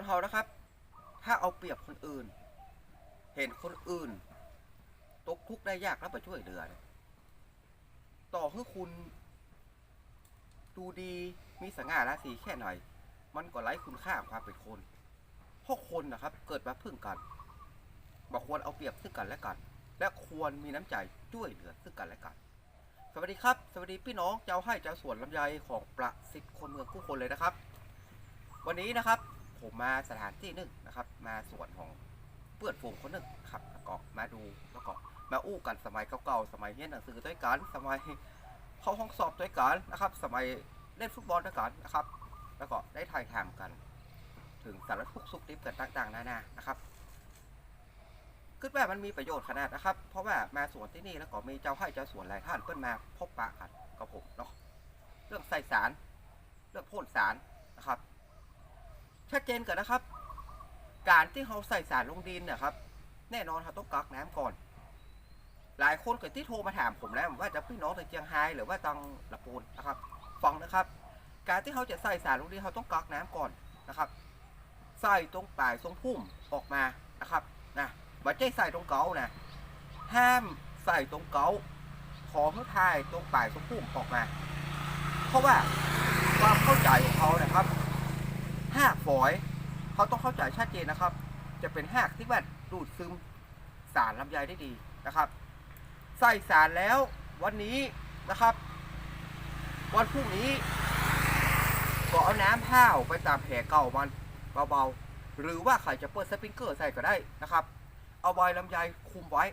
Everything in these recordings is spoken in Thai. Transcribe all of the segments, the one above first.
คนเฮานะครับ ถ้าเอาเปรียบคนอื่น เห็นคนอื่น ตกทุกข์ได้ยากแล้วไปช่วยเหลือต่อให้คุณ ดูดีมีสง่าราศีแค่หน่อย มันก็ไร้คุณค่าของความเป็นคนเพราะคนนะครับ เกิดมาพึ่งกันบอกควรเอาเปรียบซึ่งกันและกัน และควรมีน้ำใจช่วยเหลือซึ่งกันและกันสวัสดีครับ สวัสดีพี่น้องเจ้าให้เจ้าสวนลำไยของประสิทธิ์คนเมืองผู้คนเลยนะครับ วันนี้นะครับ ผมมาสถานที่หนึ่งนะครับ มาสวนของเพื่อนฝูงคนหนึ่งครับแล้วก็มาดูแล้วก็มาอู้กันสมัยเก่าๆสมัยเรียนหนังสือด้วยกันสมัยเข้าห้องสอบด้วยกันนะครับ สมัยเล่นฟุตบอลด้วยกันนะครับ แล้วก็ได้ถ่ายทำกัน ถึงสารทุกสุขดิบกันต่างๆนานานะครับคิดว่ามันมีประโยชน์ขนาดนะครับ เพราะว่ามาสวนที่นี่แล้วก็มีเจ้าให้เจ้าสวนหลายท่านเพิ่นมาพบปะกันกับผมเนาะเรื่องใส่สาร เรื่องพ่นสารนะครับ ชัดเจนก่อนนะครับ การที่เราใส่สารลงดินนะครับ แน่นอนเราต้องกักน้ำก่อน หลายคนเกิดที่โทรมาถามผมแล้วว่าจะพี่น้องทางเจียงไฮ้หรือว่าตังละปูนนะครับฟังนะครับ การที่เขาจะใส่สารลงดินเขาต้องกักน้ำก่อนนะครับใส่ตรงปลายทรงพุ่มออกมานะครับนะบัจเจใส่ตรงเกานะห้ามใส่ตรงเกาขอให้ทายตรงปลายทรงพุ่มออกมา เพราะว่าความเข้าใจของเขานะครับ หากฝอยเขาต้องเข้าใจชัดเจนนะครับ จะเป็นหากที่แบบดูดซึมสารลำไยได้ดีนะครับ ใส่สารแล้ววันนี้นะครับ วันพรุ่งนี้ก็เอาน้ำห้าวไปตามแผลเก่ามันเบาๆหรือว่าใครจะเปิดสปริงเกอร์ใส่ก็ได้นะครับ เอาใบลำไยคุมไว้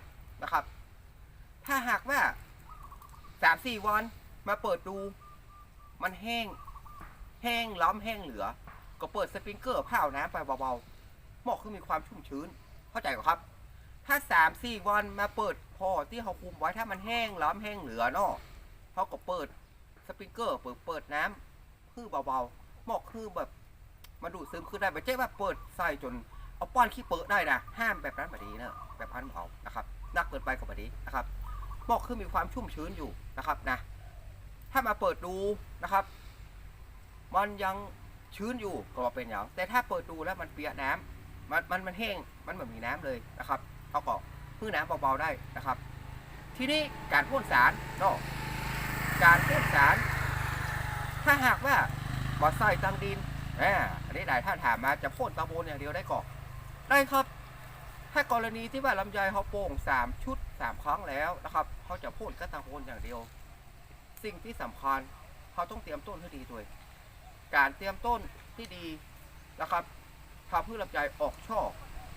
นะครับ ถ้าหากว่าสามสี่วันมาเปิดดู มันแห้ง แห้งล้ำแห้งเหลือ ก็เปิดสปริงเกอร์ผ่าวน้ำไปเบาๆหมาะคือมีความชุ่มชื้น เข้าใจก่อครับ ถ้าสามสี่วันมาเปิดพอที่เขาคุมไว้ถ้ามันแห้งล้ำแห้งเหลือเนาะเขาก็เปิดสปริงเกอร์เปิดเปิดน้ำคือเบาๆหมาะคือแบบมาดูดซึมคือได้ไม่ใช่ว่าเปิดใส่จนเอาป้อนขี้เปิดได้นะห้ามแบบนั้นแบบนี้เนอะแบบพันเผานะครับนักเกินไปกับแบบนี้นะครับหมาะคือมีความชุ่มชื้นอยู่นะครับนะถ้ามาเปิดดูนะครับ มันยัง ชื้นอยู่ก็เป็นอย่างแต่ถ้าเปิดดูแล้วมันเปียกน้ำมันมันมันแห้งมันเหมือนมีน้ำเลยนะครับเขาก็พื้นน้ำเบาๆได้นะครับ ทีนี้การพ่นสารเนาะการพ่นสาร ถ้าหากว่าบ่ใส่ตังดินอ่าอันนี้หลายท่านถามมาจะพ่นตะโบนอย่างเดียวได้ก่อนได้ครับถ้ากรณีที่ว่าลำไยเขาโป่งสามชุดสามครั้งแล้วนะครับเขาจะพ่นก็ตะโบนอย่างเดียว สิ่งที่สำคัญเขาต้องเตรียมต้นให้ดีด้วย การเตรียมต้นที่ดีนะครับทำให้ลำไยออกช่อ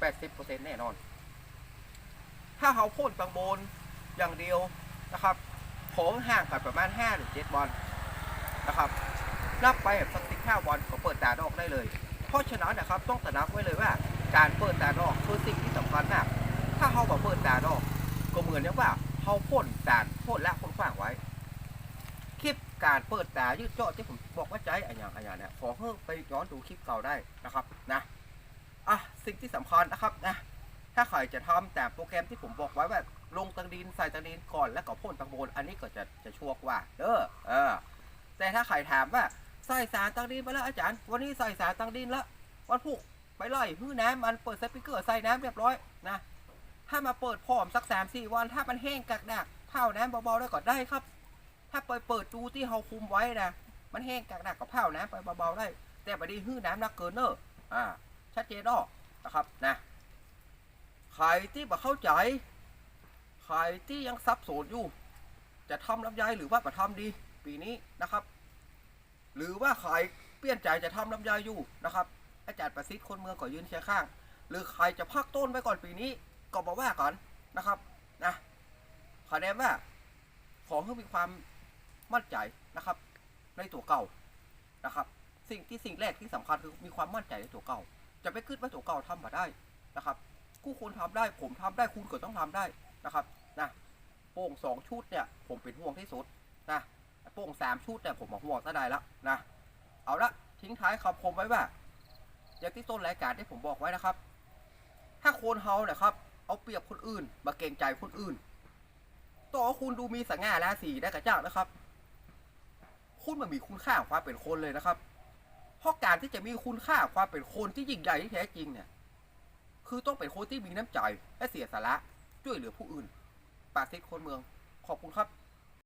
80%แน่นอน ถ้าเขาพ่นบางโบนอย่างเดียวนะครับของห่างกันประมาณ5หรือ7วันนะครับนับไปแบบสักสิบห้าวันก็เปิดตาดอกได้เลย เพราะฉะนั้นนะครับต้องตระหนักไว้เลยว่า การเปิดตาดอกคือสิ่งที่สำคัญมาก ถ้าเขาบอกเปิดตาดอก ก็เหมือนอย่างว่าเขาพ่นสารพ่นและพ่นขว้างไว้ คลิปการเปิดตายืดเจาะที่ผมบอกว่าใจอันอย่างอันอย่างเนี่ยขอเพิ่มไปย้อนดูคลิปเก่าได้นะครับนะอะสิ่งที่สำคัญนะครับนะถ้าใครจะทำแต่โปรแกรมที่ผมบอกไว้ว่าลงตังดินใส่ตังดินก่อนแล้วก็พ่นตังโบนอันนี้ก็จะจะชัวร์กว่าเด้อเออ แต่ถ้าใครถามว่าใส่สารตังดินไปแล้วอาจารย์ วันนี้ใส่สารตังดินแล้ววันพุกไปไล่พื้นน้ำมันเปิดสปิเกอร์ใส่น้ำเรียบร้อยนะถ้ามาเปิดพร้อมสักสามสี่วันถ้ามันแห้งกักดักเผาน้ำเบาๆได้ก็ได้ครับ ถ้าไปเปิดดูที่เขาคุมไว้นะ มันแห้งกักดักกับเผาน้ำไปเบาๆได้ แต่บดีหื้อน้ำนักเกินเนอะอ่า ชัดเจนเนอะนะครับนะใครที่บ่เข้าใจใครที่ยังซับสนอยู่ จะทำลำไยหรือว่าประทำดี ปีนี้นะครับ หรือว่าใครเปลี่ยนใจจะทำลำไยอยู่นะครับ อาจารย์ประสิทธิ์คนเมืองก็ยืนเคียงข้าง หรือใครจะพักต้นไว้ก่อนปีนี้ก็บอกว่าก่อนนะครับ นะขอแนะนำว่า ขอให้มีความ มั่นใจนะครับ ในตัวเก่านะครับ สิ่งที่สิ่งแรกที่สำคัญคือมีความมั่นใจในตัวเก่า จะไปคิดว่าตัวเก่าทำมาได้นะครับกู้คนทำได้ ผมทำได้คุณก็ต้องทำได้นะครับนะโป่งสองชุดเนี่ย ผมเป็นห่วงที่สุดนะโป่งสามชุดเนี่ยผมมาห่วงซะได้แล้วนะเอาละทิ้งท้ายคำคมไว้ว่าอย่างที่ต้นรายการที่ผมบอกไว้นะครับ ถ้าโคนเฮาเนี่ยครับ เอาเปรียบคนอื่น มาเกรงใจคนอื่น ต่อคุณดูมีสง่าราศีได้กระเจ้านะครับ คุณมันมีคุณค่าของความเป็นคนเลยนะครับ เพราะการที่จะมีคุณค่าความเป็นคนที่ยิ่งใหญ่ที่แท้จริงเนี่ย คือต้องเป็นคนที่มีน้ำใจและเสียสละช่วยเหลือผู้อื่นปาซิดคนเมือง ขอบคุณครับ